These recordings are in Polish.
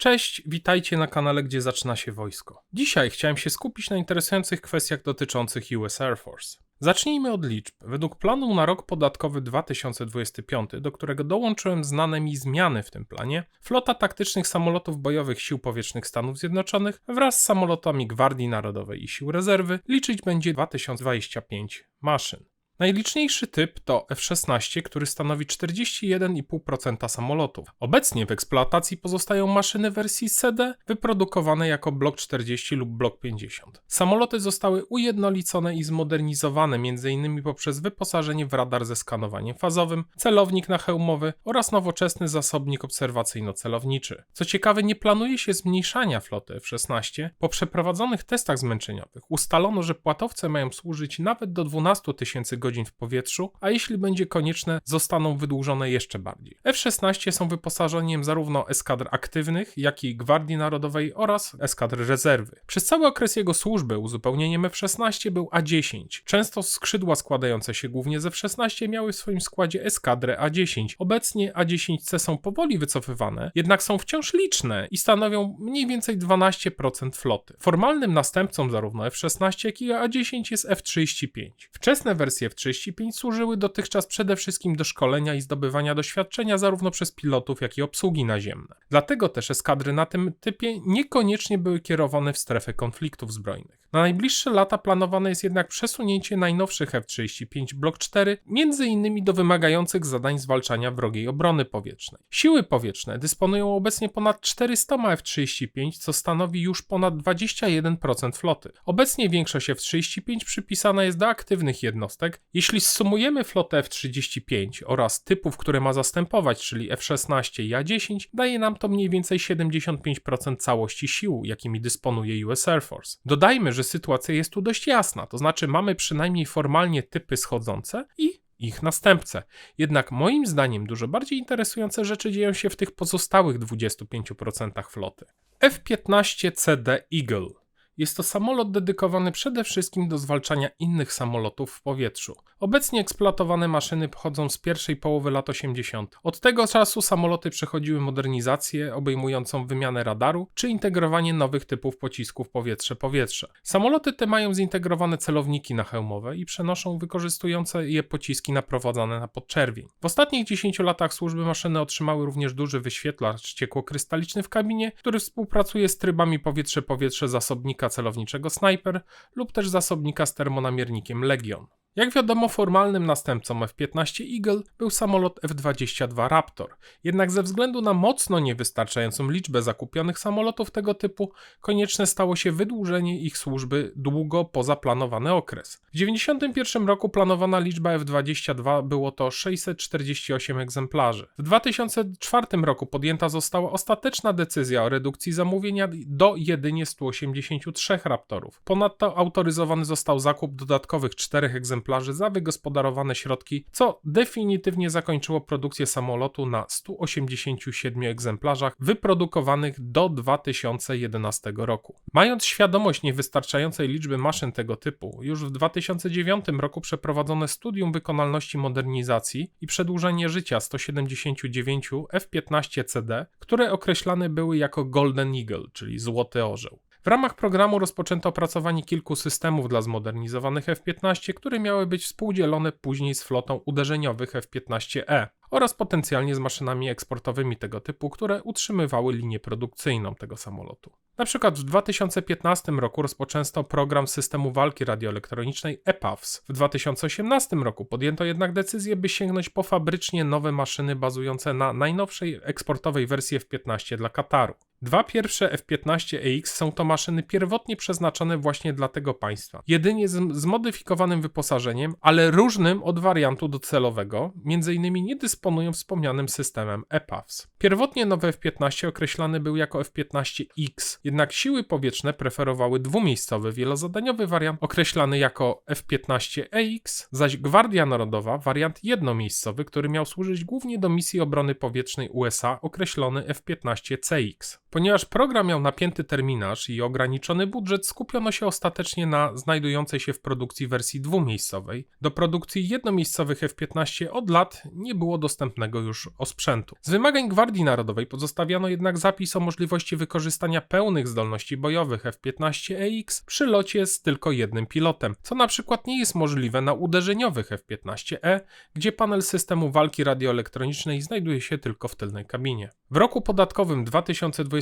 Cześć, witajcie na kanale, gdzie zaczyna się wojsko. Dzisiaj chciałem się skupić na interesujących kwestiach dotyczących US Air Force. Zacznijmy od liczb. Według planu na rok podatkowy 2025, do którego dołączyłem znane mi zmiany w tym planie, flota taktycznych samolotów bojowych Sił Powietrznych Stanów Zjednoczonych wraz z samolotami Gwardii Narodowej i Sił Rezerwy liczyć będzie 2025 maszyn. Najliczniejszy typ to F-16, który stanowi 41,5% samolotów. Obecnie w eksploatacji pozostają maszyny wersji CD wyprodukowane jako Block 40 lub Block 50. Samoloty zostały ujednolicone i zmodernizowane m.in. poprzez wyposażenie w radar ze skanowaniem fazowym, celownik nahełmowy oraz nowoczesny zasobnik obserwacyjno-celowniczy. Co ciekawe, nie planuje się zmniejszania floty F-16. Po przeprowadzonych testach zmęczeniowych ustalono, że płatowce mają służyć nawet do 12 tysięcy godzin godzin w powietrzu, a jeśli będzie konieczne, zostaną wydłużone jeszcze bardziej. F-16 są wyposażeniem zarówno eskadr aktywnych, jak i Gwardii Narodowej oraz eskadr rezerwy. Przez cały okres jego służby uzupełnieniem F-16 był A-10. Często skrzydła składające się głównie z F-16 miały w swoim składzie eskadrę A-10. Obecnie A-10C są powoli wycofywane, jednak są wciąż liczne i stanowią mniej więcej 12% floty. Formalnym następcą zarówno F-16, jak i A-10 jest F-35. Wczesne wersje F-35 35 służyły dotychczas przede wszystkim do szkolenia i zdobywania doświadczenia zarówno przez pilotów, jak i obsługi naziemne. Dlatego też eskadry na tym typie niekoniecznie były kierowane w strefę konfliktów zbrojnych. Na najbliższe lata planowane jest jednak przesunięcie najnowszych F-35 Block 4, między innymi do wymagających zadań zwalczania wrogiej obrony powietrznej. Siły powietrzne dysponują obecnie ponad 400 F-35, co stanowi już ponad 21% floty. Obecnie większość F-35 przypisana jest do aktywnych jednostek, jeśli zsumujemy flotę F-35 oraz typów, które ma zastępować, czyli F-16 i A-10, daje nam to mniej więcej 75% całości sił, jakimi dysponuje US Air Force. Dodajmy, że sytuacja jest tu dość jasna, to znaczy mamy przynajmniej formalnie typy schodzące i ich następcę. Jednak moim zdaniem dużo bardziej interesujące rzeczy dzieją się w tych pozostałych 25% floty. F-15CD Eagle jest to samolot dedykowany przede wszystkim do zwalczania innych samolotów w powietrzu. Obecnie eksploatowane maszyny pochodzą z pierwszej połowy lat 80. Od tego czasu samoloty przechodziły modernizację obejmującą wymianę radaru czy integrowanie nowych typów pocisków powietrze-powietrze. Samoloty te mają zintegrowane celowniki nahełmowe i przenoszą wykorzystujące je pociski naprowadzane na podczerwień. W ostatnich 10 latach służby maszyny otrzymały również duży wyświetlacz ciekłokrystaliczny w kabinie, który współpracuje z trybami powietrze-powietrze zasobnika celowniczego Sniper lub też zasobnika z termonamiernikiem Legion. Jak wiadomo, formalnym następcą F-15 Eagle był samolot F-22 Raptor, jednak ze względu na mocno niewystarczającą liczbę zakupionych samolotów tego typu, konieczne stało się wydłużenie ich służby długo poza planowany okres. W 1991 roku planowana liczba F-22 było to 648 egzemplarzy. W 2004 roku podjęta została ostateczna decyzja o redukcji zamówienia do jedynie 183 Raptorów. Ponadto autoryzowany został zakup dodatkowych 4 egzemplarzy egzemplarzy za wygospodarowane środki, co definitywnie zakończyło produkcję samolotu na 187 egzemplarzach wyprodukowanych do 2011 roku. Mając świadomość niewystarczającej liczby maszyn tego typu, już w 2009 roku przeprowadzono studium wykonalności modernizacji i przedłużenie życia 179 F-15CD, które określane były jako Golden Eagle, czyli Złoty Orzeł. W ramach programu rozpoczęto opracowanie kilku systemów dla zmodernizowanych F-15, które miały być współdzielone później z flotą uderzeniowych F-15E oraz potencjalnie z maszynami eksportowymi tego typu, które utrzymywały linię produkcyjną tego samolotu. Na przykład w 2015 roku rozpoczęto program systemu walki radioelektronicznej EPAFS. W 2018 roku podjęto jednak decyzję, by sięgnąć po fabrycznie nowe maszyny bazujące na najnowszej eksportowej wersji F-15 dla Kataru. Dwa pierwsze F-15EX są to maszyny pierwotnie przeznaczone właśnie dla tego państwa, jedynie z zmodyfikowanym wyposażeniem, ale różnym od wariantu docelowego, m.in. nie dysponują wspomnianym systemem EPAFS. Pierwotnie nowy F-15 określany był jako F-15X, jednak siły powietrzne preferowały dwumiejscowy, wielozadaniowy wariant określany jako F-15EX, zaś Gwardia Narodowa wariant jednomiejscowy, który miał służyć głównie do misji obrony powietrznej USA określony F-15CX. Ponieważ program miał napięty terminarz i ograniczony budżet, skupiono się ostatecznie na znajdującej się w produkcji wersji dwumiejscowej. Do produkcji jednomiejscowych F-15 od lat nie było dostępnego już osprzętu. Z wymagań Gwardii Narodowej pozostawiano jednak zapis o możliwości wykorzystania pełnych zdolności bojowych F-15EX przy locie z tylko jednym pilotem, co na przykład nie jest możliwe na uderzeniowych F-15E, gdzie panel systemu walki radioelektronicznej znajduje się tylko w tylnej kabinie. W roku podatkowym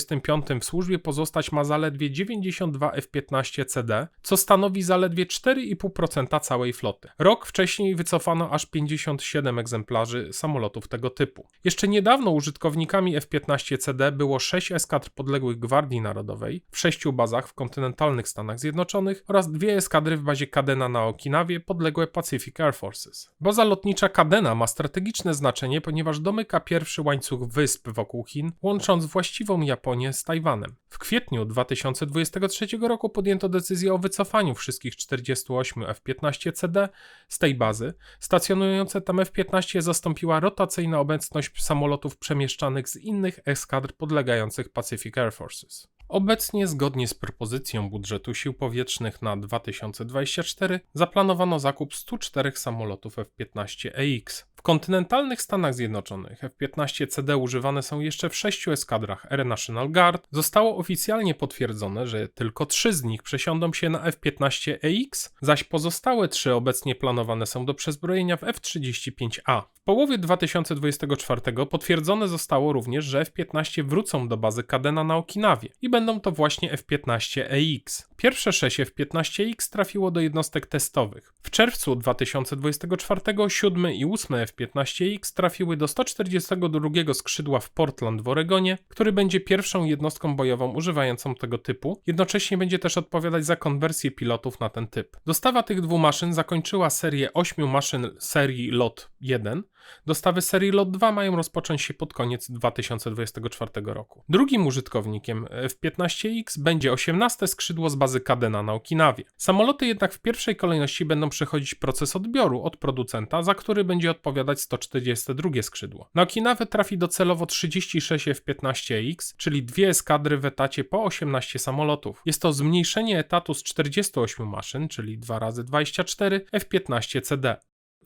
2025 w służbie pozostać ma zaledwie 92 F-15CD, co stanowi zaledwie 4,5% całej floty. Rok wcześniej wycofano aż 57 egzemplarzy samolotów tego typu. Jeszcze niedawno użytkownikami F-15CD było 6 eskadr podległych Gwardii Narodowej w sześciu bazach w kontynentalnych Stanach Zjednoczonych oraz dwie eskadry w bazie Kadena na Okinawie podległe Pacific Air Forces. Baza lotnicza Kadena ma strategiczne znaczenie, ponieważ domyka pierwszy łańcuch wysp wokół Chin, łącząc właściwą Japonię z Tajwanem. W kwietniu 2023 roku podjęto decyzję o wycofaniu wszystkich 48 F-15CD z tej bazy. Stacjonujące tam F-15 zastąpiła rotacyjna obecność samolotów przemieszczanych z innych eskadr podlegających Pacific Air Forces. Obecnie, zgodnie z propozycją budżetu sił powietrznych na 2024, zaplanowano zakup 104 samolotów F-15EX. W kontynentalnych Stanach Zjednoczonych F-15CD używane są jeszcze w sześciu eskadrach Air National Guard. Zostało oficjalnie potwierdzone, że tylko trzy z nich przesiądą się na F-15EX, zaś pozostałe trzy obecnie planowane są do przezbrojenia w F-35A. W połowie 2024 potwierdzone zostało również, że F-15 wrócą do bazy Kadena na Okinawie i będą to właśnie F-15EX. Pierwsze 6 F-15X trafiło do jednostek testowych. W czerwcu 2024 7 i 8 F-15X trafiły do 142 skrzydła w Portland w Oregonie, który będzie pierwszą jednostką bojową używającą tego typu. Jednocześnie będzie też odpowiadać za konwersję pilotów na ten typ. Dostawa tych dwóch maszyn zakończyła serię 8 maszyn serii LOT 1. Dostawy serii LOT 2 mają rozpocząć się pod koniec 2024 roku. Drugim użytkownikiem F-15X będzie 18 skrzydło z bazy Kadena na Okinawie. Samoloty jednak w pierwszej kolejności będą przechodzić proces odbioru od producenta, za który będzie odpowiadać 142 skrzydło. Na Okinawę trafi docelowo 36 F-15X, czyli dwie eskadry w etacie po 18 samolotów. Jest to zmniejszenie etatu z 48 maszyn, czyli 2 razy 24 F-15CD.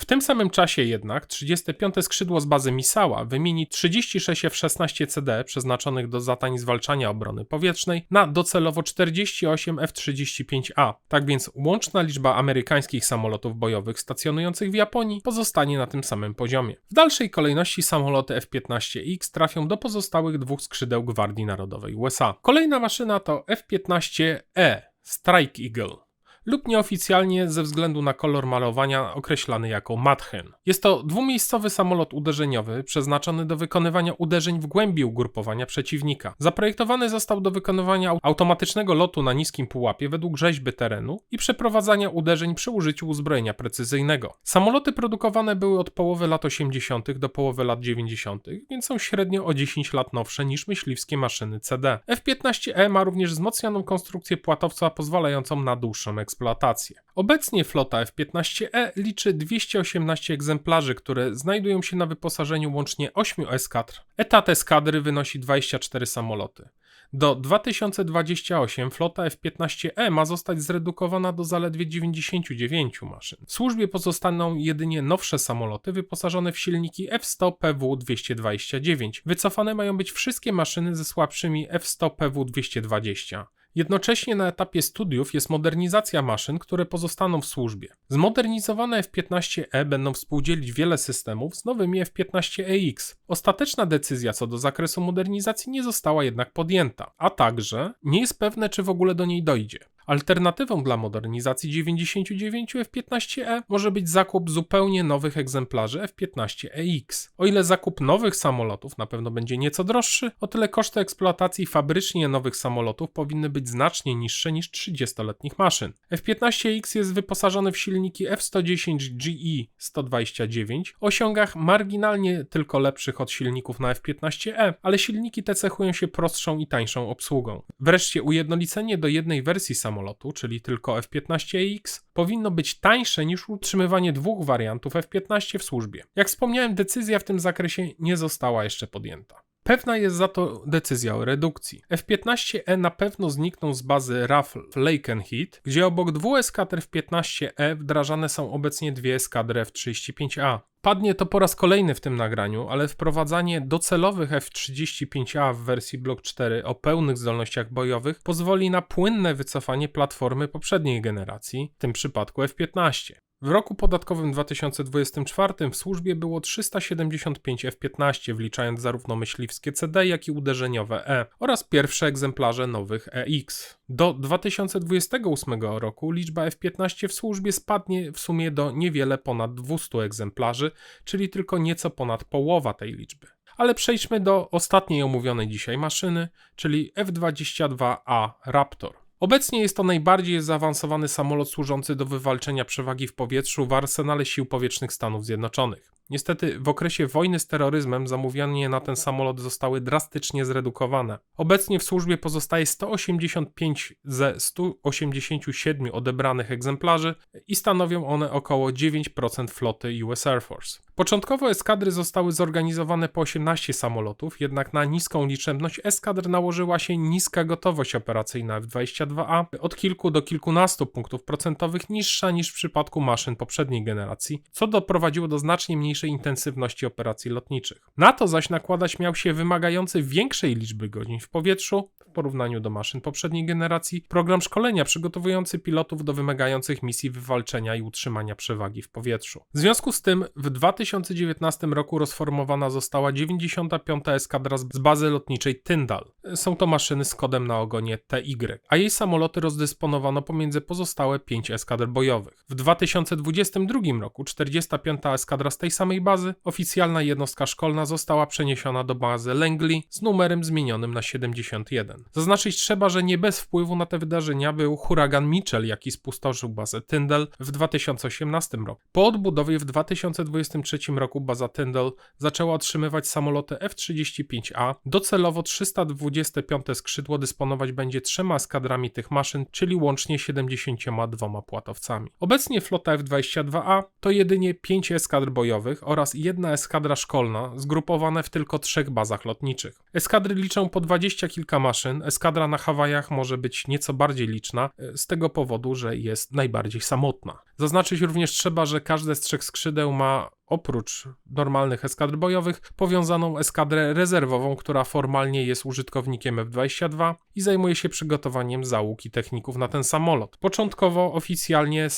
W tym samym czasie jednak 35. skrzydło z bazy Misała wymieni 36 F-16 CD przeznaczonych do zadań zwalczania obrony powietrznej na docelowo 48 F-35A. Tak więc łączna liczba amerykańskich samolotów bojowych stacjonujących w Japonii pozostanie na tym samym poziomie. W dalszej kolejności samoloty F-15X trafią do pozostałych dwóch skrzydeł Gwardii Narodowej USA. Kolejna maszyna to F-15E Strike Eagle lub nieoficjalnie ze względu na kolor malowania określany jako Madhen. Jest to dwumiejscowy samolot uderzeniowy przeznaczony do wykonywania uderzeń w głębi ugrupowania przeciwnika. Zaprojektowany został do wykonywania automatycznego lotu na niskim pułapie według rzeźby terenu i przeprowadzania uderzeń przy użyciu uzbrojenia precyzyjnego. Samoloty produkowane były od połowy lat 80. do połowy lat 90., więc są średnio o 10 lat nowsze niż myśliwskie maszyny CD. F-15E ma również wzmocnioną konstrukcję płatowca pozwalającą na dłuższą eksploatację eksploatację. Obecnie flota F-15E liczy 218 egzemplarzy, które znajdują się na wyposażeniu łącznie 8 eskadr. Etat eskadry wynosi 24 samoloty. Do 2028 flota F-15E ma zostać zredukowana do zaledwie 99 maszyn. W służbie pozostaną jedynie nowsze samoloty wyposażone w silniki F-100PW-229. Wycofane mają być wszystkie maszyny ze słabszymi F-100PW-220. Jednocześnie na etapie studiów jest modernizacja maszyn, które pozostaną w służbie. Zmodernizowane F-15E będą współdzielić wiele systemów z nowymi F-15EX. Ostateczna decyzja co do zakresu modernizacji nie została jednak podjęta, a także nie jest pewne, czy w ogóle do niej dojdzie. Alternatywą dla modernizacji 99 F-15E może być zakup zupełnie nowych egzemplarzy F-15EX. O ile zakup nowych samolotów na pewno będzie nieco droższy, o tyle koszty eksploatacji fabrycznie nowych samolotów powinny być znacznie niższe niż 30-letnich maszyn. F-15X jest wyposażony w silniki F-110 GE 129 o osiągach marginalnie tylko lepszych od silników na F-15E, ale silniki te cechują się prostszą i tańszą obsługą. Wreszcie ujednolicenie do jednej wersji samolotu samolotu, czyli tylko F-15EX, powinno być tańsze niż utrzymywanie dwóch wariantów F-15 w służbie. Jak wspomniałem, decyzja w tym zakresie nie została jeszcze podjęta. Pewna jest za to decyzja o redukcji. F-15E na pewno znikną z bazy RAF Lakenheath, gdzie obok dwóch eskadr F-15E wdrażane są obecnie dwie eskadry F-35A. Padnie to po raz kolejny w tym nagraniu, ale wprowadzanie docelowych F-35A w wersji Block 4 o pełnych zdolnościach bojowych pozwoli na płynne wycofanie platformy poprzedniej generacji, w tym przypadku F-15. W roku podatkowym 2024 w służbie było 375 F-15, wliczając zarówno myśliwskie CD, jak i uderzeniowe E oraz pierwsze egzemplarze nowych EX. Do 2028 roku liczba F-15 w służbie spadnie w sumie do niewiele ponad 200 egzemplarzy, czyli tylko nieco ponad połowa tej liczby. Ale przejdźmy do ostatniej omówionej dzisiaj maszyny, czyli F-22A Raptor. Obecnie jest to najbardziej zaawansowany samolot służący do wywalczenia przewagi w powietrzu w arsenale sił powietrznych Stanów Zjednoczonych. Niestety w okresie wojny z terroryzmem zamówienia na ten samolot zostały drastycznie zredukowane. Obecnie w służbie pozostaje 185 ze 187 odebranych egzemplarzy i stanowią one około 9% floty US Air Force. Początkowo eskadry zostały zorganizowane po 18 samolotów, jednak na niską liczebność eskadr nałożyła się niska gotowość operacyjna F-22A, od kilku do kilkunastu punktów procentowych niższa niż w przypadku maszyn poprzedniej generacji, co doprowadziło do znacznie mniejszej intensywności operacji lotniczych. Na to zaś nakładać miał się wymagający większej liczby godzin w powietrzu w porównaniu do maszyn poprzedniej generacji program szkolenia przygotowujący pilotów do wymagających misji wywalczenia i utrzymania przewagi w powietrzu. W związku z tym w 2019 roku rozformowana została 95. eskadra z bazy lotniczej Tyndall. Są to maszyny z kodem na ogonie TY, a jej samoloty rozdysponowano pomiędzy pozostałe 5 eskadr bojowych. W 2022 roku 45. eskadra z tej samej bazy, oficjalna jednostka szkolna została przeniesiona do bazy Langley z numerem zmienionym na 71. Zaznaczyć trzeba, że nie bez wpływu na te wydarzenia był huragan Mitchell, jaki spustoszył bazę Tyndall w 2018 roku. Po odbudowie w 2023 roku baza Tyndall zaczęła otrzymywać samoloty F-35A. Docelowo 325 skrzydło dysponować będzie trzema eskadrami tych maszyn, czyli łącznie 72 płatowcami. Obecnie flota F-22A to jedynie 5 eskadr bojowych oraz jedna eskadra szkolna, zgrupowane w tylko trzech bazach lotniczych. Eskadry liczą po 20 kilka maszyn, eskadra na Hawajach może być nieco bardziej liczna, e, z tego powodu, że jest najbardziej samotna. Zaznaczyć również trzeba, że każde z trzech skrzydeł ma oprócz normalnych eskadr bojowych, powiązaną eskadrę rezerwową, która formalnie jest użytkownikiem F-22 i zajmuje się przygotowaniem załóg i techników na ten samolot. Początkowo oficjalnie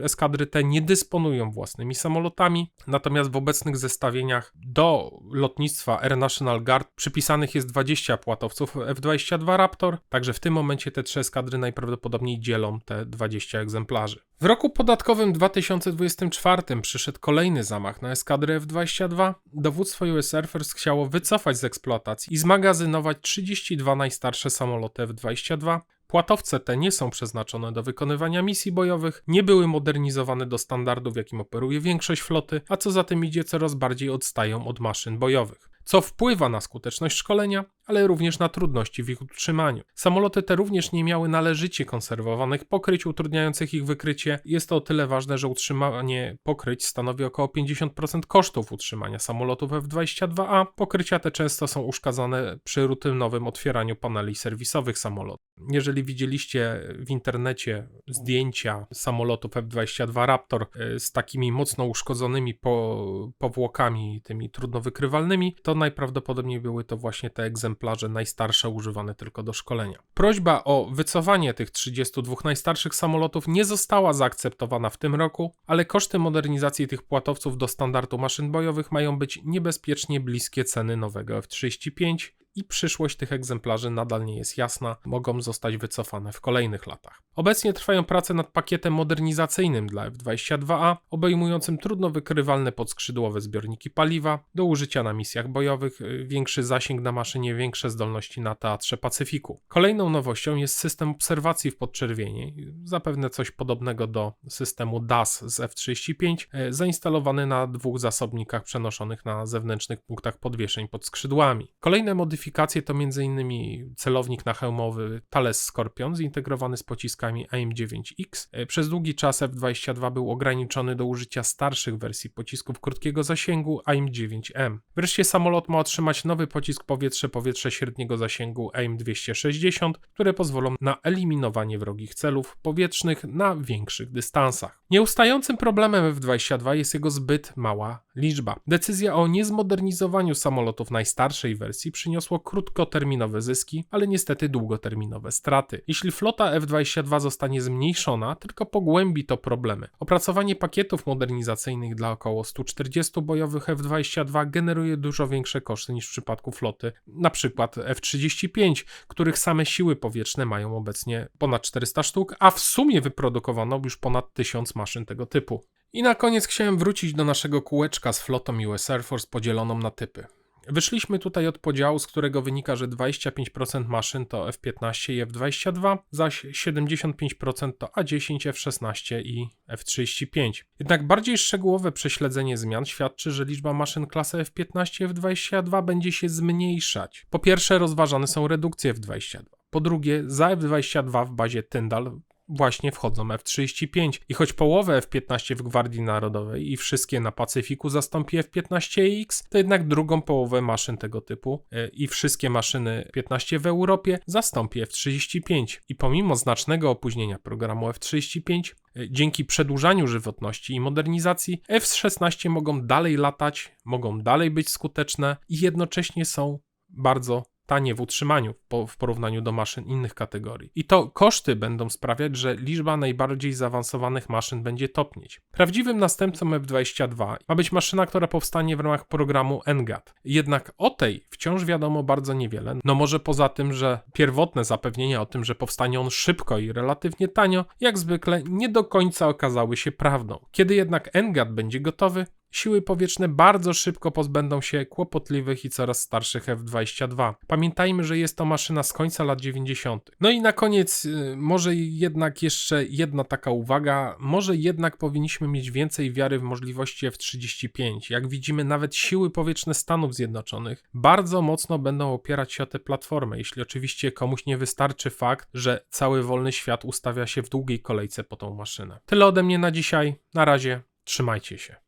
y, eskadry te nie dysponują własnymi samolotami, natomiast w obecnych zestawieniach do lotnictwa Air National Guard przypisanych jest 20 płatowców F-22 Raptor, także w tym momencie te trzy eskadry najprawdopodobniej dzielą te 20 egzemplarzy. W roku podatkowym 2024 przyszedł kolejny zamach na eskadrę F-22. Dowództwo US Air Force chciało wycofać z eksploatacji i zmagazynować 32 najstarsze samoloty F-22. Płatowce te nie są przeznaczone do wykonywania misji bojowych, nie były modernizowane do standardów, jakim operuje większość floty, a co za tym idzie, coraz bardziej odstają od maszyn bojowych co wpływa na skuteczność szkolenia, ale również na trudności w ich utrzymaniu. Samoloty te również nie miały należycie konserwowanych pokryć utrudniających ich wykrycie. Jest to o tyle ważne, że utrzymanie pokryć stanowi około 50% kosztów utrzymania samolotów F-22A. Pokrycia te często są uszkadzane przy rutynowym otwieraniu paneli serwisowych samolotów. Jeżeli widzieliście w internecie zdjęcia samolotów F-22 Raptor e, z takimi mocno uszkodzonymi po, powłokami, tymi trudno wykrywalnymi, to najprawdopodobniej były to właśnie te egzemplarze najstarsze używane tylko do szkolenia. Prośba o wycofanie tych 32 najstarszych samolotów nie została zaakceptowana w tym roku, ale koszty modernizacji tych płatowców do standardu maszyn bojowych mają być niebezpiecznie bliskie ceny nowego F-35 i przyszłość tych egzemplarzy nadal nie jest jasna, mogą zostać wycofane w kolejnych latach. Obecnie trwają prace nad pakietem modernizacyjnym dla F-22A, obejmującym trudno wykrywalne podskrzydłowe zbiorniki paliwa do użycia na misjach bojowych, y, większy zasięg na maszynie, większe zdolności na teatrze Pacyfiku. Kolejną nowością jest system obserwacji w podczerwieni, zapewne coś podobnego do systemu DAS z F-35, y, zainstalowany na dwóch zasobnikach przenoszonych na zewnętrznych punktach podwieszeń pod skrzydłami. Kolejne modyfikacje modyfikacje to m.in. celownik nahełmowy Thales Scorpion zintegrowany z pociskami AIM-9X. E, Przez długi czas F-22 był ograniczony do użycia starszych wersji pocisków krótkiego zasięgu AIM-9M. Wreszcie samolot ma otrzymać nowy pocisk powietrze-powietrze średniego zasięgu AIM-260, które pozwolą na eliminowanie wrogich celów powietrznych na większych dystansach. Nieustającym problemem F-22 jest jego zbyt mała liczba. Decyzja o niezmodernizowaniu samolotów najstarszej wersji przyniosło krótkoterminowe zyski, ale niestety długoterminowe straty. Jeśli flota F-22 zostanie zmniejszona, tylko pogłębi to problemy. Opracowanie pakietów modernizacyjnych dla około 140 bojowych F-22 generuje dużo większe koszty niż w przypadku floty, np. F-35, których same siły powietrzne mają obecnie ponad 400 sztuk, a w sumie wyprodukowano już ponad 1000 maszyn tego typu. I na koniec chciałem wrócić do naszego kółeczka z flotą US Air Force podzieloną na typy. Wyszliśmy tutaj od podziału, z którego wynika, że 25% maszyn to F-15 i F-22, zaś 75% to A-10, F-16 i F-35. Jednak bardziej szczegółowe prześledzenie zmian świadczy, że liczba maszyn klasy F-15 i F-22 będzie się zmniejszać. Po pierwsze rozważane są redukcje F-22. Po drugie, za F-22 w bazie Tyndall właśnie wchodzą F-35. I choć połowę F-15 w Gwardii Narodowej i wszystkie na Pacyfiku zastąpi F-15X, to jednak drugą połowę maszyn tego typu e, i wszystkie maszyny 15 w Europie zastąpi F-35. I pomimo znacznego opóźnienia programu F-35 e, Dzięki przedłużaniu żywotności i modernizacji F-16 mogą dalej latać, mogą dalej być skuteczne i jednocześnie są bardzo tanie w utrzymaniu w porównaniu do maszyn innych kategorii. I to koszty będą sprawiać, że liczba najbardziej zaawansowanych maszyn będzie topnieć. Prawdziwym następcą F-22 ma być maszyna, która powstanie w ramach programu NGAT. Jednak o tej wciąż wiadomo bardzo niewiele. No może poza tym, że pierwotne zapewnienia o tym, że powstanie on szybko i relatywnie tanio, jak zwykle nie do końca okazały się prawdą. Kiedy jednak NGAT będzie gotowy, siły powietrzne bardzo szybko pozbędą się kłopotliwych i coraz starszych F-22. Pamiętajmy, że jest to maszyna z końca lat 90. No i na koniec, y, może jednak jeszcze jedna taka uwaga, może jednak powinniśmy mieć więcej wiary w możliwości F-35. Jak widzimy, nawet siły powietrzne Stanów Zjednoczonych bardzo mocno będą opierać się o tę platformę, jeśli oczywiście komuś nie wystarczy fakt, że cały wolny świat ustawia się w długiej kolejce po tą maszynę. Tyle ode mnie na dzisiaj. Na razie, trzymajcie się.